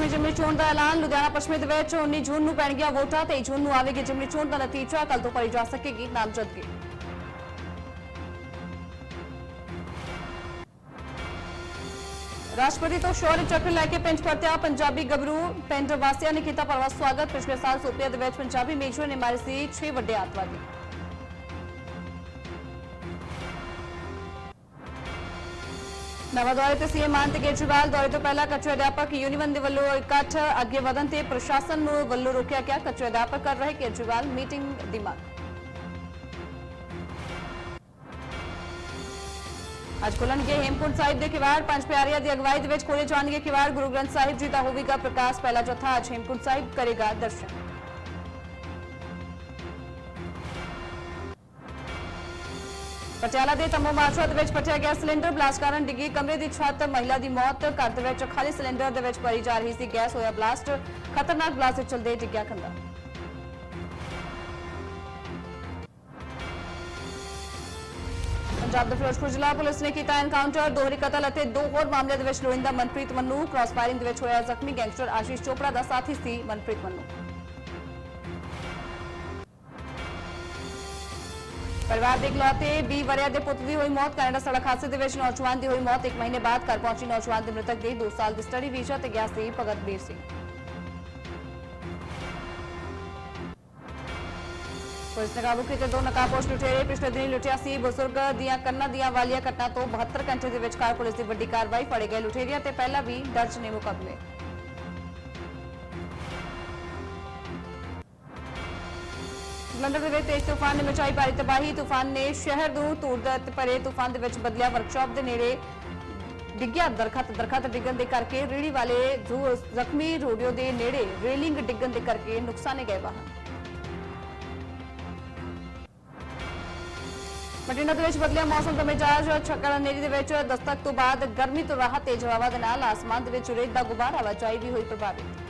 પશ્ચિમી જમણી ચૂંટનું એલાન લુધિયાણા પશ્ચિમી દિવે ચોની જૂનનું वोटा तेई जून में आएगी આવેગી चोन का नतीजा कल तो કરી जा सकेगी नामजदगी राष्ट्रपति तो शौर्य चक्र लैके पिंड परत्या पंजाबी गबरू पिंड वासिया ने किया परवा स्वागत पिछले साल सूपिया मेजर ने मारे से छह वे आतंकवादी ਸੀਐਮ ਮਾਨ ਤੇ ਕੇਜਰੀਵਾਲ ਦੌਰੇ ਤੋਂ ਪਹਿਲਾਂ ਕੱਚੇ ਅਧਿਆਪਕ ਯੂਨੀਵਨ ਦੇ ਵੱਲੋਂ ਇਕੱਠ ਅੱਗੇ ਵਧਣ ਤੇ ਪ੍ਰਸ਼ਾਸਨ ਨੂੰ ਵੱਲੋਂ ਰੋਕਿਆ ਗਿਆ ਕੱਚੇ ਅਧਿਆਪਕ ਕਰ ਰਹੇ ਕੇਜਰੀਵਾਲ ਮੀਟਿੰਗ ਦੀ ਮੰਗ ਅੱਜ ਖੁੱਲਣਗੇ ਹੇਮਕੁੰਟ ਸਾਹਿਬ ਦੇ ਕਿਵਾੜ ਪੰਜ ਪਿਆਰਿਆਂ ਦੀ ਅਗਵਾਈ ਦੇ ਵਿੱਚ ਖੋਲੇ ਜਾਣਗੇ ਕਿਵਾੜ ਗੁਰੂ ਗ੍ਰੰਥ ਸਾਹਿਬ ਜੀ ਦਾ ਹੋਵੇਗਾ ਪ੍ਰਕਾਸ਼ ਪਹਿਲਾ ਜਥਾ ਅੱਜ ਹੇਮਕੁੰਟ ਸਾਹਿਬ ਕਰੇਗਾ ਦਰਸ਼ਨ ਪਟਿਆਲਾ ਦੇ ਤੰਬੂ ਮਾਰਸ਼ਾ ਦੇ ਵਿੱਚ ਪਟਿਆ ਗਿਆ ਸਿਲੰਡਰ ਬਲਾਸਟ ਕਾਰਨ ਡਿੱਗੀ ਕਮਰੇ ਦੀ ਛੱਤ ਮਹਿਲਾ ਦੀ ਮੌਤ। ਘਰ ਦੇ ਵਿੱਚ ਖਾਲੀ ਸਿਲੰਡਰ ਦੇ ਵਿੱਚ ਭਰੀ ਜਾ ਰਹੀ ਸੀ ਗੈਸ, ਹੋਇਆ ਬਲਾਸਟ। ਖਤਰਨਾਕ ਬਲਾਸਟ ਦੇ ਚਲਦੇ ਡਿੱਗਿਆ ਖੰਦਾ ਪੰਜਾਬ ਦੇ ਫਿਰੋਜ਼ਪੁਰ ਜ਼ਿਲ੍ਹਾ ਪੁਲਿਸ ਨੇ ਕੀਤਾ ਐਨਕਾਊਂਟਰ ਦੋਹਰੀ ਕਤਲ ਅਤੇ ਦੋ ਹੋਰ ਮਾਮਲੇ ਦੇ ਵਿੱਚ ਲੋਇੰਦਾ ਮਨਪ੍ਰੀਤ ਮੰਨੂ। ਕ੍ਰਾਸ ਫਾਇਰਿੰਗ ਦੇ ਵਿੱਚ ਹੋਇਆ ਜ਼ਖਮੀ ਗੈਂਗਸਟਰ ਆਸ਼ੀਸ਼ ਚੋਪੜਾ ਦਾ ਸਾਥੀ ਸੀ ਮਨਪ੍ਰੀਤ ਮੰਨੂ। ਪਰਿਵਾਰ ਦੇ ਇਕਲੌਤੇ 20 ਵਰਿਆਂ ਦੇ ਪੁੱਤ ਦੀ ਹੋਈ ਮੌਤ, ਕੈਨੇਡਾ ਸੜਕ ਹਾਦਸੇ ਦੇ ਵਿੱਚ ਨੌਜਵਾਨ ਦੀ ਹੋਈ ਮੌਤ, ਇੱਕ ਮਹੀਨੇ ਬਾਅਦ ਘਰ ਪਹੁੰਚੀ ਨੌਜਵਾਨ ਦੇ ਮ੍ਰਿਤਕ ਦੀ 2 ਸਾਲ ਦੀ ਸਟੱਡੀ ਵੀਜ਼ਾ ਤੇ ਗਿਆ ਸੀ ਭਗਤਬੀਰ ਸਿੰਘ। ਪੁਲਿਸ ਨੇ ਕਾਬੂ ਕੀਤੇ ਦੋ ਨਕਾਬਪੋਸ਼ ਲੁਟੇਰੇ, ਪਿਛਲੇ ਦਿਨੀ ਲੁੱਟਿਆ ਸੀ ਬਜ਼ੁਰਗ ਦੀਆਂ ਕੰਨਾਂ ਦੀਆਂ ਵਾਲੀਆਂ ਘਟਨਾ ਤੋਂ 72 ਘੰਟੇ ਦੇ ਵਿਚਕਾਰ ਪੁਲਿਸ ਦੀ ਵੱਡੀ ਕਾਰਵਾਈ ਫੜੇ ਗਏ ਲੁਟੇਰਿਆਂ ਤੇ ਪਹਿਲਾਂ ਵੀ ਦਰਜ ਨੇ ਮੁਕੱਦਮੇ। ਜਲੰਧਰ ਦੇ ਵਿੱਚ ਤੇਜ਼ ਤੂਫਾਨ ਨੇ ਮਚਾਈ ਭਾਰੀ ਤਬਾਹੀ। ਤੂਫਾਨ ਨੇ ਸ਼ਹਿਰ ਨੂੰ ਧੂੜ ਭਰੇ ਤੂਫਾਨ ਦੇ ਵਿੱਚ ਬਦਲਿਆ ਵਰਕਸ਼ਾਪ ਦੇ ਨੇੜੇ ਡਿੱਗਿਆ ਦਰਖਤ। ਦਰਖਤ ਡਿੱਗਣ ਦੇ ਕਰਕੇ ਰੇੜੀ ਵਾਲੇ ਜ਼ਖਮੀ ਰੋਡਿਓ ਦੇ ਨੇੜੇ ਰੇਲਿੰਗ ਡਿੱਗਣ ਦੇ ਕਰਕੇ ਨੁਕਸਾਨੇ ਗਏ ਵਾਹਨ। ਬਠਿੰਡਾ ਦੇ ਵਿੱਚ ਬਦਲਿਆ ਮੌਸਮ ਦਾ ਮਿਜਾਜ। ਛੱਕੜ ਨੇਰੀ ਦੇ ਵਿੱਚ ਦਸਤਕ ਤੋਂ ਬਾਅਦ ਗਰਮੀ ਤੋਂ ਰਾਹਤ ਤੇਜ਼ ਹਵਾ ਦੇ ਨਾਲ ਆਸਮਾਨ ਦੇ ਵਿੱਚ ਰੇਤ ਦਾ ਗੁਬਾਰ ਆਵਾਜਾਈ ਵੀ ਹੋਈ ਪ੍ਰਭਾਵਿਤ।